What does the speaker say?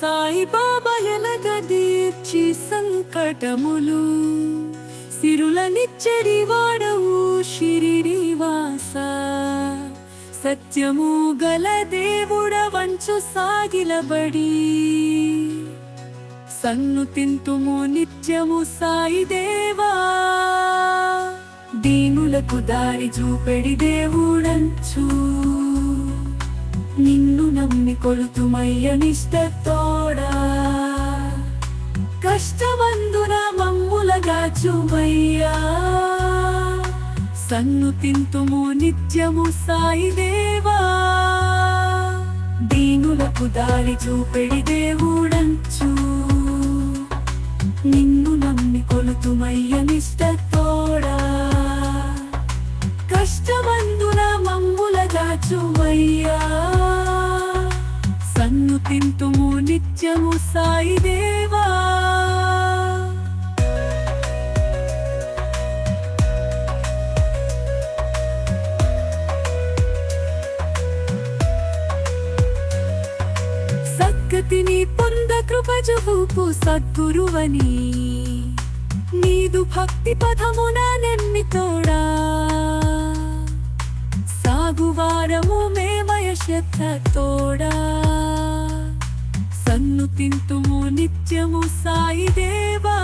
సాయిబాబా ఎలగదీర్చి సంకటములు సిరులనిచ్చడి వాడవు శిరివాస సత్యము గల దేవుడ వంచు సాగిలబడి సన్ను తింతుము నిత్యము సాయి దేవా. దీనులకు దారి చూపెడి దేవుడంచు. నమ్మి కొలుతుమయ్య నిష్టతోడా కష్టమందున మమ్ములగా చూమయ్యా సన్ను తింతుము నిత్యము సాయి దీనులకు దారి చూపెడి దేవుడంచు. నిన్ను నమ్మి కొలుతుమయ్య నిష్టతోడా కష్టమందున మమ్ములగా చూమయ్యా సన్ను నిత్యము సాయి దేవా. సద్గతిని పొంద కృపజూపు సద్గురువని నీదు భక్తి పథమున నెమ్మి తోడా. సాగువారము మేమయ శ్రద్ధ తోడా. నిత్యము సాయి దేవా.